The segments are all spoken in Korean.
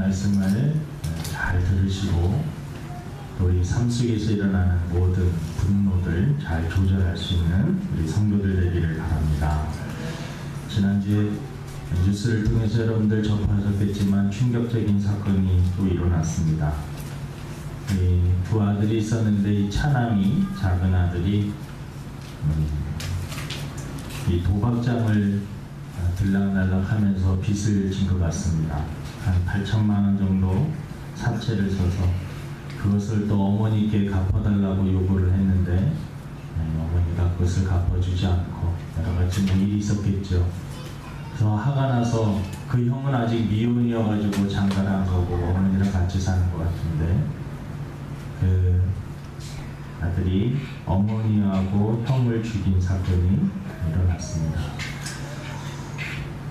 말씀을 잘 들으시고 우리 삶 속에서 일어나는 모든 분노들 잘 조절할 수 있는 우리 성도들 되기를 바랍니다. 지난주에 뉴스를 통해서 여러분들 접하셨겠지만 충격적인 사건이 또 일어났습니다. 이두 아들이 있었는데 이 차남이 작은 아들이 음, 이 도박장을 아, 들락날락하면서 빚을 진 것 같습니다. 한 8천만 원 정도 사채를 써서 그것을 또 어머니께 갚아달라고 요구를 했는데 네, 어머니가 그것을 갚아주지 않고 여러 가지 뭐 일이 있었겠죠. 그래서 화가 나서 그 형은 아직 미혼이어가지고 장가를 안 가고 어머니랑 같이 사는 것 같은데 그 아들이 어머니하고 형을 죽인 사건이 일어났습니다.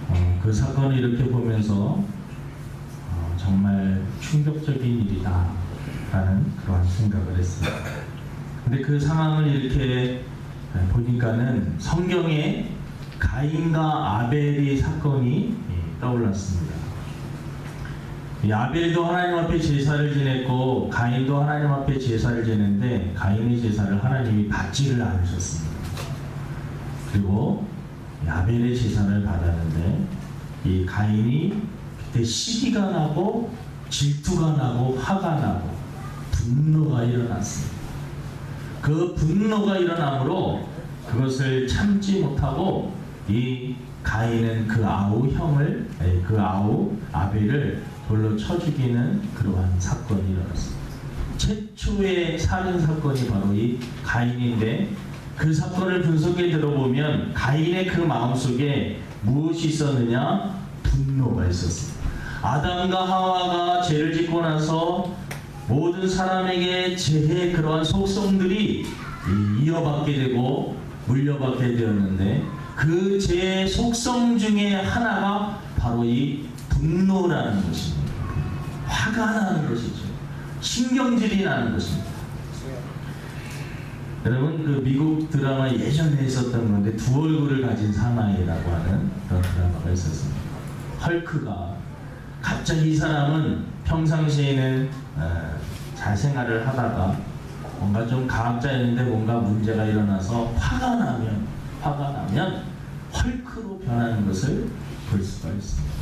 어, 그 사건을 이렇게 보면서 어, 정말 충격적인 일이다 라는 그러한 생각을 했습니다. 근데 그 상황을 이렇게 보니까는 성경에 가인과 아벨의 사건이 예, 떠올랐습니다. 이 아벨도 하나님 앞에 제사를 지냈고 가인도 하나님 앞에 제사를 지냈는데 가인의 제사를 하나님이 받지를 않으셨습니다. 그리고 이 아벨의 제사를 받았는데 이 가인이 그때 시기가 나고 질투가 나고 화가 나고 분노가 일어났습니다. 그 분노가 일어나므로 그것을 참지 못하고 이 가인은 그 아우 형을 아니, 그 아우 아벨을 돌로 쳐 죽이는 그러한 사건이 일어났습니다. 최초의 살인 사건이 바로 이 가인인데 그 사건을 분석해 들어보면 가인의 그 마음속에 무엇이 있었느냐? 분노가 있었습니다. 아담과 하와가 죄를 짓고 나서 모든 사람에게 죄의 그러한 속성들이 이- 이어받게 되고 물려받게 되었는데 그 죄의 속성 중에 하나가 바로 이 분노라는 것입니다. 화가 나는 것이죠. 신경질이 나는 것입니다. 여러분 그 미국 드라마 예전에 있었던 건데 두 얼굴을 가진 사나이라고 하는 그런 드라마가 있었습니다. 헐크가 갑자기 이 사람은 평상시에는 어, 잘 생활을 하다가 뭔가 좀 가학자였는데 뭔가 문제가 일어나서 화가 나면 화가 나면 헐크로 변하는 것을 볼 수가 있습니다.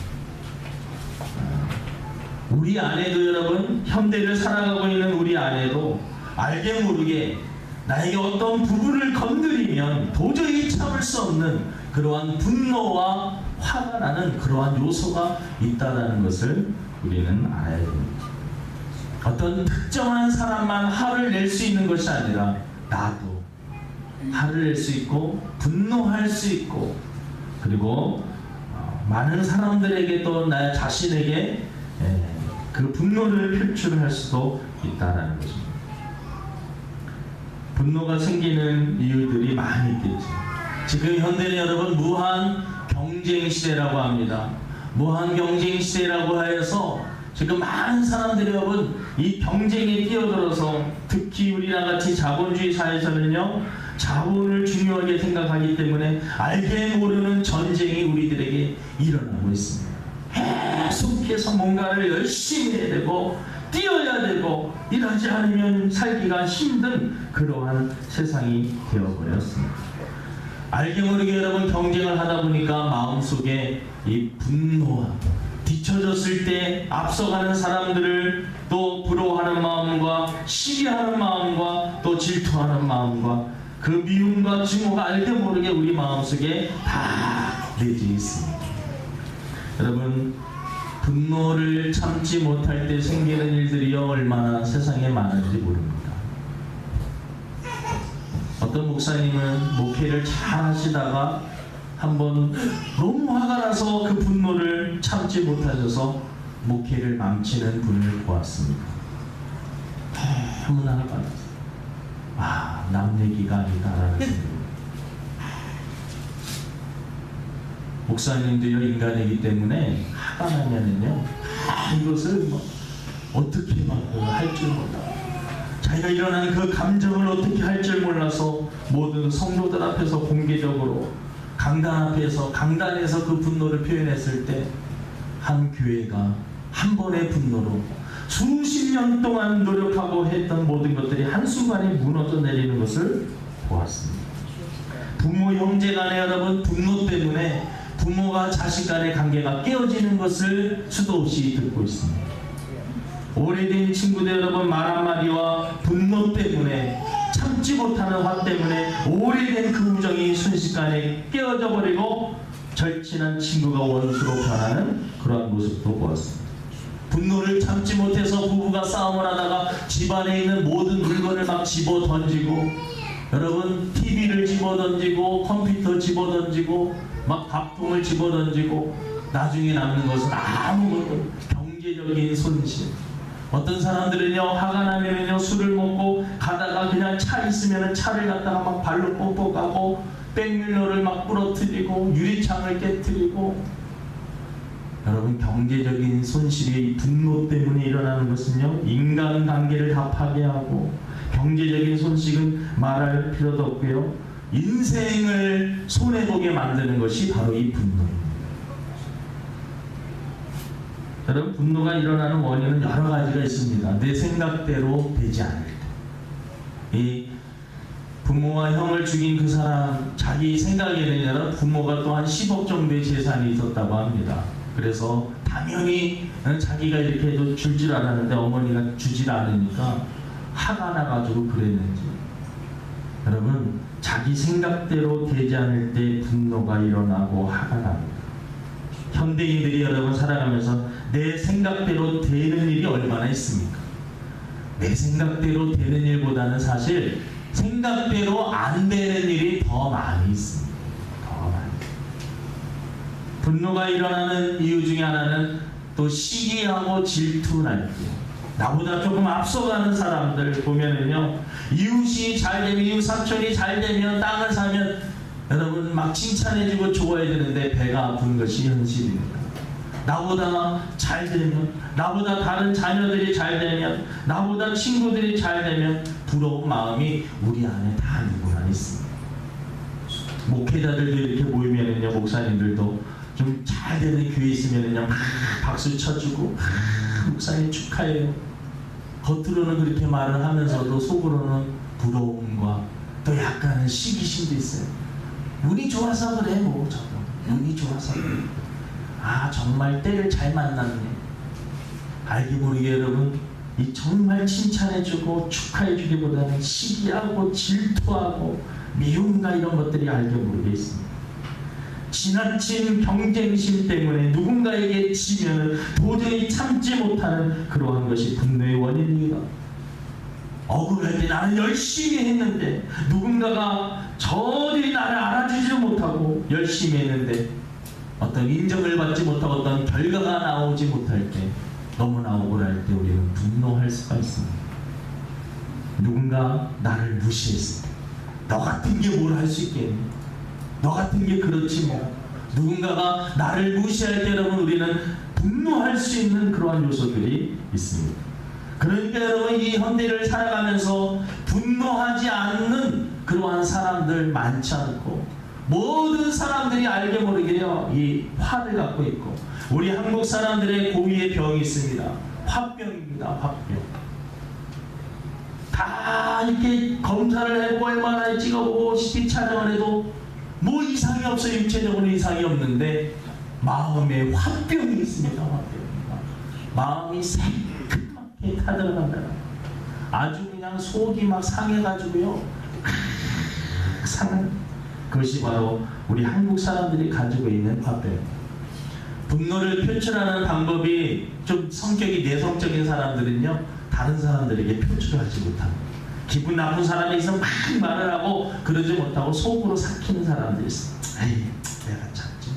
어, 우리 아내도 여러분 현대를 살아가고 있는 우리 아내도 알게 모르게 나에게 어떤 부분을 건드리면 도저히 참을 수 없는 그러한 분노와 화가 나는 그러한 요소가 있다는 것을 우리는 알아야 됩니다. 어떤 특정한 사람만 화를 낼 수 있는 것이 아니라 나도 화를 낼 수 있고 분노할 수 있고 그리고 어, 많은 사람들에게 또 나 자신에게 예, 그 분노를 표출할 수도 있다라는 것입니다. 분노가 생기는 이유들이 많이 있겠죠. 지금 현대는 여러분 무한 경쟁 시대라고 합니다. 무한 경쟁 시대라고 하여서 지금 많은 사람들이 여러분 이 경쟁에 뛰어들어서 특히 우리랑 같이 자본주의 사회에서는요 자본을 중요하게 생각하기 때문에 알게 모르는 전쟁이 우리들에게 일어나고 있습니다. 계속해서 뭔가를 열심히 해야 되고 뛰어야 되고 일하지 않으면 살기가 힘든 그러한 세상이 되어버렸습니다. 알게 모르게 여러분 경쟁을 하다 보니까 마음속에 이 분노와 뒤처졌을 때 앞서가는 사람들을 또 부러워하는 마음과 시기하는 마음과 또 질투하는 마음과 그 미움과 증오가 알게 모르게 우리 마음속에 다 내재 있습니다. 여러분 분노를 참지 못할 때 생기는 일들이요 얼마나 세상에 많은지 모릅니다. 어떤 목사님은 목회를 잘 하시다가 한번 너무 화가 나서 그 분노를 참지 못하셔서 목회를 망치는 분을 보았습니다. 너무나 화가 나서 아, 남 얘기가 아니다라는 목사님도요 인간이기 때문에 화가 나면은요 아, 이것을 뭐 어떻게 막 할 줄 몰라 자기가 일어나는 그 감정을 어떻게 할 줄 몰라서 모든 성도들 앞에서 공개적으로 강단 앞에서 강단에서 그 분노를 표현했을 때 한 교회가 한 번의 분노로 수십 년 동안 노력하고 했던 모든 것들이 한순간에 무너져 내리는 것을 보았습니다. 부모 형제 간에 여러분 분노 때문에 부모가 자식 간의 관계가 깨어지는 것을 수도 없이 듣고 있습니다. 오래된 친구들 여러분 말 한마디와 분노 때문에 참지 못하는 화 때문에 오래된 그 우정이 순식간에 깨어져 버리고 절친한 친구가 원수로 변하는 그러한 모습도 보았습니다. 분노를 참지 못해서 부부가 싸움을 하다가 집안에 있는 모든 물건을 막 집어 던지고 여러분 TV를 집어 던지고 컴퓨터 집어 던지고 막 밥통을 집어 던지고 나중에 남는 것은 아무것도 경제적인 손실 어떤 사람들은요 화가 나면은요 술을 먹고 가다가 그냥 차 있으면은 차를 갖다가 막 발로 뽀뽀 가고 백밀러를 막 부러뜨리고 유리창을 깨뜨리고 여러분 경제적인 손실이 분노 때문에 일어나는 것은요 인간관계를 다 파괴하고 경제적인 손실은 말할 필요도 없고요 인생을 손해 보게 만드는 것이 바로 이 분노입니다. 여러분 분노가 일어나는 원인은 여러 가지가 있습니다. 내 생각대로 되지 않을 때, 이 부모와 형을 죽인 그 사람 자기 생각에는 여러분 부모가 또 한 10억 정도의 재산이 있었다고 합니다. 그래서 당연히 자기가 이렇게 해도 줄 줄 알았는데 어머니가 주질 않으니까 화가 나가지고 그랬는지 여러분 자기 생각대로 되지 않을 때 분노가 일어나고 화가 납니다. 현대인들이 여러분 살아가면서 내 생각대로 되는 일이 얼마나 있습니까? 내 생각대로 되는 일보다는 사실 생각대로 안 되는 일이 더 많이 있습니다. 더 많이. 분노가 일어나는 이유 중에 하나는 또 시기하고 질투날 때. 나보다 조금 앞서가는 사람들 보면은요, 이웃이 잘 되면, 이웃 삼촌이 잘 되면, 땅을 사면, 여러분 막 칭찬해주고 좋아야 되는데 배가 아픈 것이 현실입니다. 나보다 잘 되면, 나보다 다른 자녀들이 잘 되면, 나보다 친구들이 잘 되면, 부러운 마음이 우리 안에 다 누구나 있습니다. 목회자들도 이렇게 모이면은요, 목사님들도 좀 잘 되는 교회 있으면은요, 막 박수 쳐주고, 막 목사님 축하해요. 겉으로는 그렇게 말을 하면서도 속으로는 부러움과 또 약간은 시기심도 있어요. 운이 좋아서 그래, 뭐, 저거. 운이 좋아서 그래. 아, 정말 때를 잘 만났네. 알게 모르게 여러분, 이 정말 칭찬해주고 축하해주기보다는 시기하고 질투하고 미움과 이런 것들이 알게 모르게 있습니다. 지나친 경쟁심 때문에 누군가에게 지면 도저히 참지 못하는 그러한 것이 분노의 원인입니다. 억울할 때 나는 열심히 했는데 누군가가 저들이 나를 알아주지도 못하고 열심히 했는데 어떤 인정을 받지 못하고 어떤 결과가 나오지 못할 때 너무나 억울할 때 우리는 분노할 수가 있습니다. 누군가 나를 무시했을 때 너 같은 게 뭘 할 수 있겠니? 너 같은 게 그렇지 뭐. 누군가가 나를 무시할 때 여러분 우리는 분노할 수 있는 그러한 요소들이 있습니다. 그러니까 여러분 이 현대를 살아가면서 분노하지 않는 그러한 사람들 많지 않고 모든 사람들이 알게 모르게요 이 화를 갖고 있고 우리 한국 사람들의 고유의 병이 있습니다. 화병입니다. 화병. 다 이렇게 검사를 해보고 얼마나 찍어보고 CT 촬영을 해도 뭐 이상이 없어요. 육체적으로 이상이 없는데 마음에 화병이 있습니다. 화병. 마음이 새까맣게 타들어간다. 아주 그냥 속이 막 상해가지고요. 상한 그것이 바로 우리 한국 사람들이 가지고 있는 화병. 분노를 표출하는 방법이 좀 성격이 내성적인 사람들은요 다른 사람들에게 표출하지 못합니다. 기분 나쁜 사람이 있으면 막 말을 하고 그러지 못하고 속으로 삭히는 사람들이 있어. 에이, 내가 참지.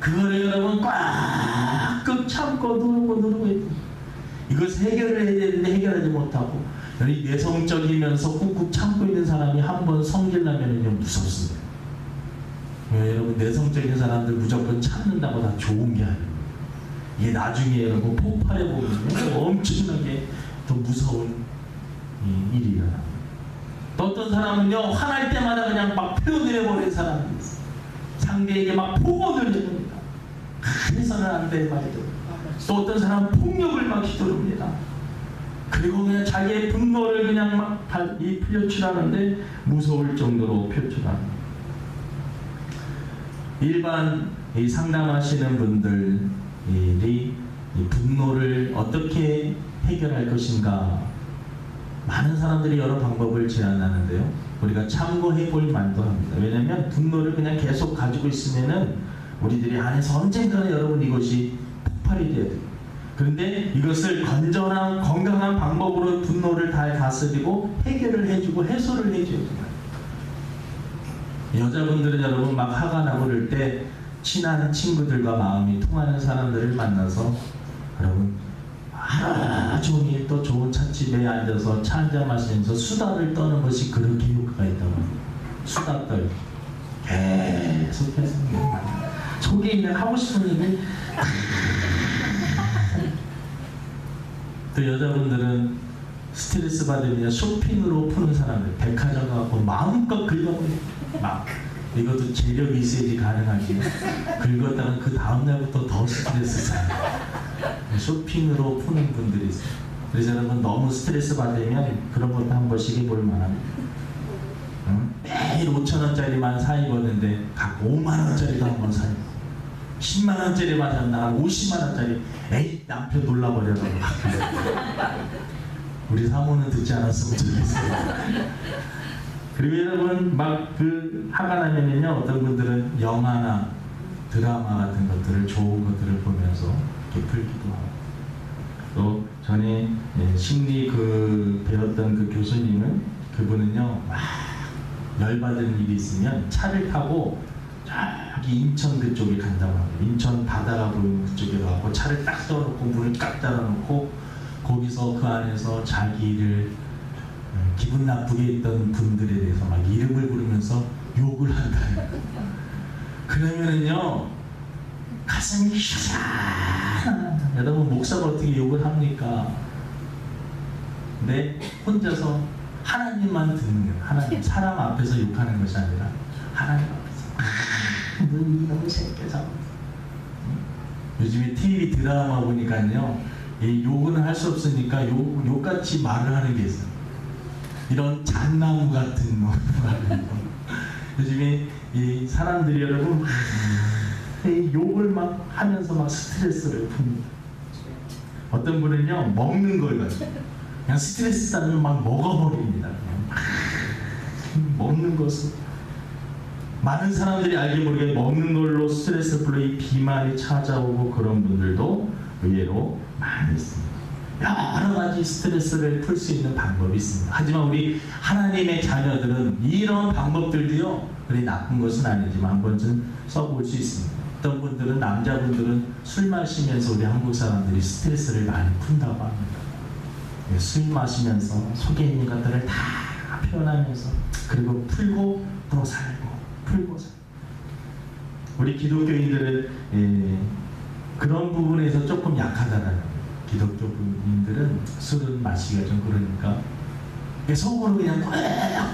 그거를 여러분 꽉 참고 누르고 누르고 이것을 해결을 해야 되는데 해결하지 못하고 이 내성적이면서 꾹꾹 참고 있는 사람이 한 번 성질나면은요 무섭습니다. 왜 여러분 내성적인 사람들 무조건 참는다고 다 좋은 게 아니에요. 이게 나중에 여러분 폭발해 보면요 엄청나게 더 무서운 이 일이. 또 어떤 사람은요 화날 때마다 그냥 막 표현을 해버리는 사람이 있어요. 상대에게 막 폭언을 해버립니다. 그래서는 안 될 말도 또 어떤 사람은 폭력을 막 휘두릅니다. 그리고 그냥 자기의 분노를 그냥 막 발- 이 표출하는데 무서울 정도로 표출합니다. 일반 이 상담하시는 분들이 이 분노를 어떻게 해결할 것인가 많은 사람들이 여러 방법을 제안하는데요. 우리가 참고해 볼 만도 합니다. 왜냐하면 분노를 그냥 계속 가지고 있으면은 우리들이 안에서 언젠가는 여러분 이것이 폭발이 돼야 돼요. 그런데 이것을 건전한 건강한 방법으로 분노를 다 다스리고 해결을 해주고 해소를 해줘야 돼요. 여자분들은 여러분 막 화가 나고 그럴 때 친한 친구들과 마음이 통하는 사람들을 만나서 여러분 하루 종일 또 좋은 찻집에 앉아서 차 한잔 마시면서 수다를 떠는 것이 그렇게 효과가 있다고. 수다 떨 계속해서 속에 있는 하고 싶은 얘기 또 여자분들은 스트레스 받으면 쇼핑으로 푸는 사람들 백화점 가고 마음껏 긁어버려 막 이것도 재력이 있어야지 가능하지. 긁었다가 그 다음날부터 더 스트레스 쌓여. 쇼핑으로 푸는 분들이 있어요. 그래서 여러분 너무 스트레스 받으면 그런 것도 한 번씩 해볼 만합니다. 응? 매일 5천원짜리만 사 입었는데 각 5만원짜리도 한 번 사 입고 10만 원짜리 맞았나 50만 원짜리. 에이 남편 놀라버려서 우리 사모는 듣지 않았으면 좋겠어요. 그리고 여러분 막 그 화가 나면은요 어떤 분들은 영화나 드라마 같은 것들을 좋은 것들을 보면서 이렇게 풀기도 하고. 또 전에 예, 심리 그 배웠던 그 교수님은 그분은요 막 열받은 일이 있으면 차를 타고 저기 인천 그쪽에 간다고 합니다. 인천 바다가 보이는 그쪽에 가고 차를 딱 세워놓고 문을 딱 닫아놓고 거기서 그 안에서 자기를 음, 기분 나쁘게 했던 분들에 대해서 막 이름을 부르면서 욕을 거예요. 그러면은요 가슴이 샤 여러분 목사가 어떻게 욕을 합니까? 근데 혼자서 하나님만 듣는 거예요. 하나님 사람 앞에서 욕하는 것이 아니라 하나님 너 이놈의 새끼야 요즘에 TV 드라마 보니까요 이 욕은 할 수 없으니까 욕, 욕같이 말을 하는 게 있어요. 이런 잣나무 같은 말을 요즘에 이 사람들이 여러분 이 욕을 막 하면서 막 스트레스를 풉니다. 어떤 분은요 먹는 걸 가지고 그냥 스트레스 쌓으면 막 먹어버립니다. 그냥. 막 먹는 것을 많은 사람들이 알게 모르게 먹는 걸로 스트레스 이 비만이 찾아오고 그런 분들도 의외로 많이 있습니다. 여러 가지 스트레스를 풀 수 있는 방법이 있습니다. 하지만 우리 하나님의 자녀들은 이런 방법들도요, 그리 나쁜 것은 아니지만 한 번쯤 써볼 수 있습니다. 어떤 분들은 남자분들은 술 마시면서 우리 한국 사람들이 스트레스를 많이 푼다고 합니다. 네, 술 마시면서 속에 있는 것들을 다 표현하면서 그리고 풀고 또 살 고 풀고 살고 우리 기독교인들은 예, 그런 부분에서 조금 약하다는. 기독교인들은 술은 마시기가 좀 그러니까 속으로 그냥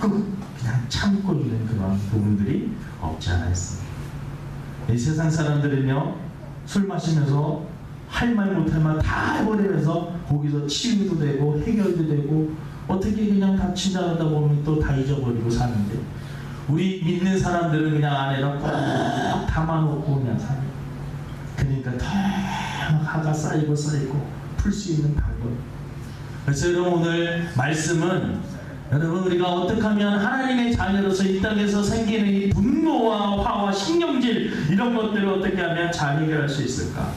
꾹 그냥 참고 있는 그런 부분들이 없지 않아 있습니다. 이 세상 사람들은요 술 마시면서 할 말 못할 말 다 해버리면서 거기서 치유도 되고 해결도 되고 어떻게 그냥 다 지나가다 보면 또 다 잊어버리고 사는데 우리 믿는 사람들은 그냥 안에다 꽉 담아놓고 그냥 거예요. 그러니까 더 화가 쌓이고 쌓이고 풀 수 있는 방법 그래서 여러분 오늘 말씀은 여러분 우리가 어떻게 하면 하나님의 자녀로서 이 땅에서 생기는 이 분노와 화와 신경질 이런 것들을 어떻게 하면 잘 해결할 수 있을까?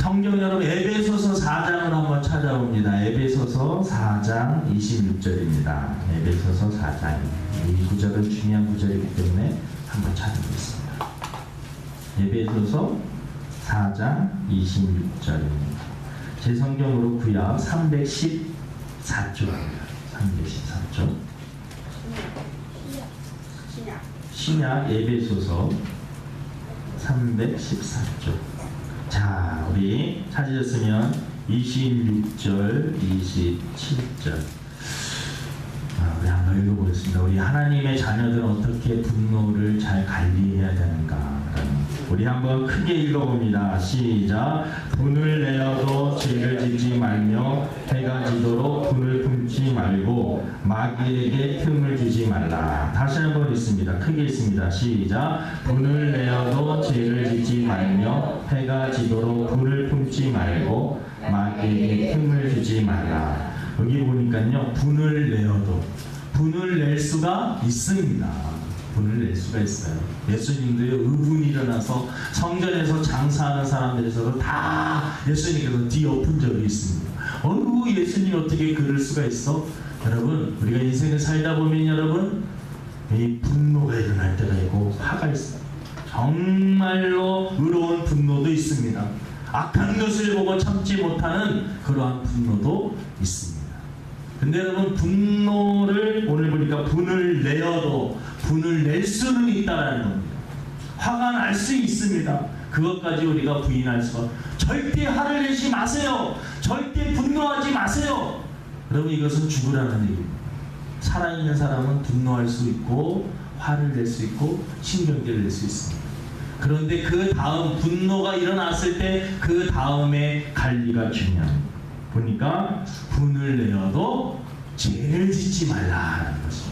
성경 여러분 에베소서 4장을 한번 찾아봅니다. 에베소서 4장 26절입니다. 에베소서 4장 이 구절은 중요한 구절이기 때문에 한번 찾아보겠습니다. 에베소서 4장 26절입니다. 제 성경으로 구약 314쪽입니다. 314쪽. 신약 에베소서 314쪽. 자, 우리 찾으셨으면 26절, 27절. 아, 우리 한번 읽어보겠습니다. 우리 하나님의 자녀들은 어떻게 분노를 잘 관리해야 되는가라는 우리 한번 크게 읽어봅니다. 시작. 분을 내어도 죄를 짓지 말며 해가 지도록 분을 품지 말고 마귀에게 틈을 주지 말라. 다시 한번 읽습니다. 크게 읽습니다. 시작. 분을 내어도 죄를 짓지 말며 해가 지도록 분을 품지 말고 마귀에게 틈을 주지 말라. 여기 보니까요. 분을 내어도 분을 낼 수가 있습니다. 분을 낼 수가 있어요. 예수님도요 의분이 일어나서 성전에서 장사하는 사람들에서도 다 예수님께서 뒤엎은 적이 있습니다. 어이구 예수님 어떻게 그럴 수가 있어? 여러분 우리가 인생을 살다 보면 여러분 이 분노가 일어날 때가 있고 화가 있어요. 정말로 의로운 분노도 있습니다. 악한 것을 보고 참지 못하는 그러한 분노도 있습니다. 근데 여러분 분노를 오늘 보니까 분을 내어도 분을 낼 수는 있다라는 겁니다. 화가 날 수 있습니다. 그것까지 우리가 부인할 수가 절대 화를 내지 마세요. 절대 분노하지 마세요. 여러분 이것은 죽으라는 얘기입니다. 살아있는 사람은 분노할 수 있고 화를 낼 수 있고 신경질을 낼 수 있습니다. 그런데 그 다음 분노가 일어났을 때 그 다음에 관리가 중요합니다. 보니까 분을 내어도 죄를 짓지 말라라는 것입니다.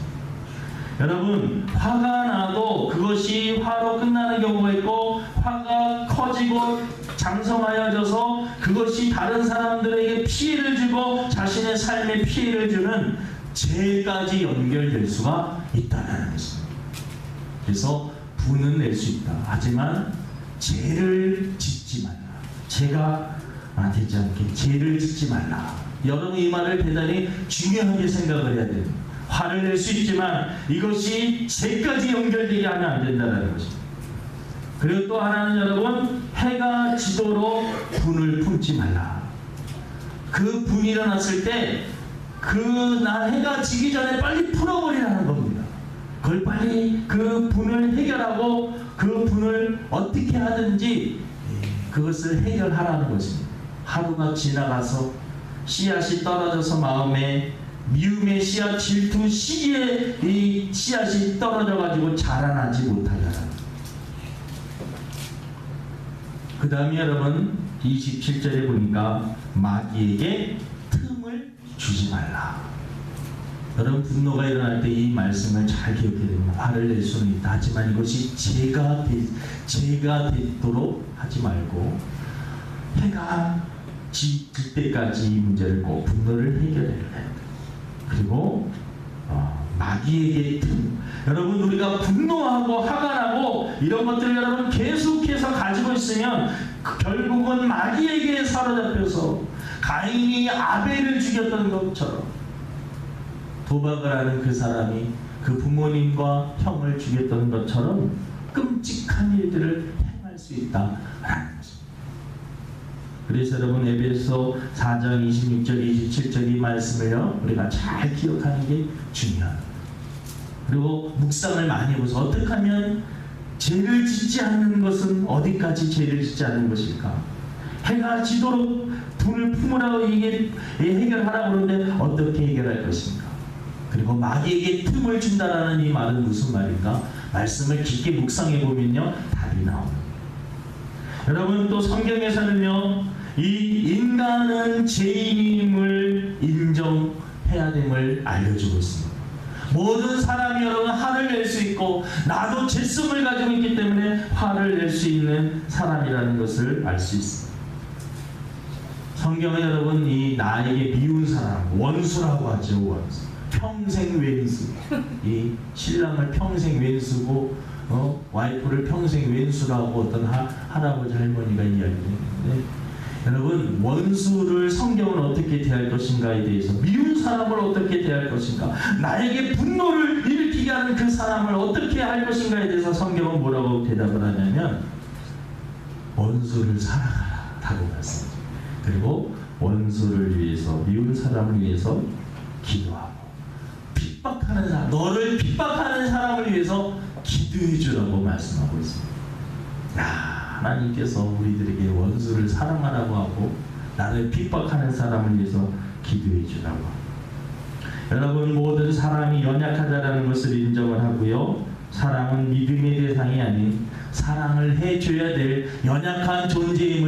여러분 화가 나도 그것이 화로 끝나는 경우가 있고 화가 커지고 장성하여져서 그것이 다른 사람들에게 피해를 주고 자신의 삶에 피해를 주는 죄까지 연결될 수가 있다는 것입니다. 그래서 분은 낼 수 있다. 하지만 죄를 짓지 말라. 죄가 아, 되지 않게 죄를 짓지 말라. 여러분 이 말을 대단히 중요하게 생각을 해야 됩니다. 화를 낼 수 있지만 이것이 죄까지 연결되게 하면 안 된다는 것입니다. 그리고 또 하나는 여러분 해가 지도록 분을 품지 말라. 그 분이 일어났을 때그나 해가 지기 전에 빨리 풀어버리라는 겁니다. 그걸 빨리 그 분을 해결하고 그 분을 어떻게 하든지 그것을 해결하라는 것입니다. 하루가 지나가서 씨앗이 떨어져서 마음에 미움의 씨앗, 질투, 시기에 이 씨앗이 떨어져 가지고 자라나지 못하더라. 그 다음에 여러분 27절에 보니까 마귀에게 틈을 주지 말라. 여러분 분노가 일어날 때 이 말씀을 잘 기억해야 됩니다. 화를 낼 수는 있다. 하지만 이것이 죄가 되, 죄가 되도록 하지 말고 해가 질 때까지 이 문제를 꼭 분노를 해결해야 돼요. 그리고 어, 마귀에게 틈. 여러분 우리가 분노하고 화가 나고 이런 것들을 여러분 계속해서 가지고 있으면 그 결국은 마귀에게 사로잡혀서 가인이 아벨을 죽였던 것처럼 도박을 하는 그 사람이 그 부모님과 형을 죽였던 것처럼 끔찍한 일들을 행할 수 것입니다. 그래서 여러분 에베소 4장 26절 27절 이 말씀을요 우리가 잘 기억하는 게 중요합니다. 그리고 묵상을 많이 해보서 어떻게 하면 죄를 짓지 않는 것은 어디까지 죄를 짓지 않는 것일까? 해가 지도록 분을 품으라고 이게 해결하라고 그러는데 어떻게 해결할 것인가? 그리고 마귀에게 틈을 준다라는 이 말은 무슨 말인가? 말씀을 깊게 묵상해 보면요 답이 나옵니다. 여러분 또 성경에서는요 이 인간은 죄인임을 인정해야 됨을 알려주고 있습니다. 모든 사람이 여러분 화를 낼 수 있고 나도 죄성을 가지고 있기 때문에 화를 낼 수 있는 사람이라는 것을 알 수 있습니다. 성경은 여러분 이 나에게 미운 사람 원수라고 하죠 원수 평생 왼수 이 신랑을 평생 왼수고 어, 와이프를 평생 왼수라고 어떤 하, 할아버지 할머니가 이야기했는데 여러분 원수를 성경은 어떻게 대할 것인가에 대해서 미운 사람을 어떻게 대할 것인가 나에게 분노를 일으키게 하는 그 사람을 어떻게 할 것인가에 대해서 성경은 뭐라고 대답을 하냐면 원수를 사랑하라 라고 말씀합니다 그리고 원수를 위해서 미운 사람을 위해서 기도하고 핍박하는 사람 너를 핍박하는 사람을 위해서 기도해 주라고 말씀하고 있습니다. 야 하나님께서 우리들에게 원수를 사랑하라고 하고 나를 핍박하는 사람을 위해서 기도해 주라고. 여러분 모든 사람이 연약하다라는 것을 인정을 하고요. 사람은 믿음의 대상이 아닌 사랑을 해줘야 될 연약한 존재임을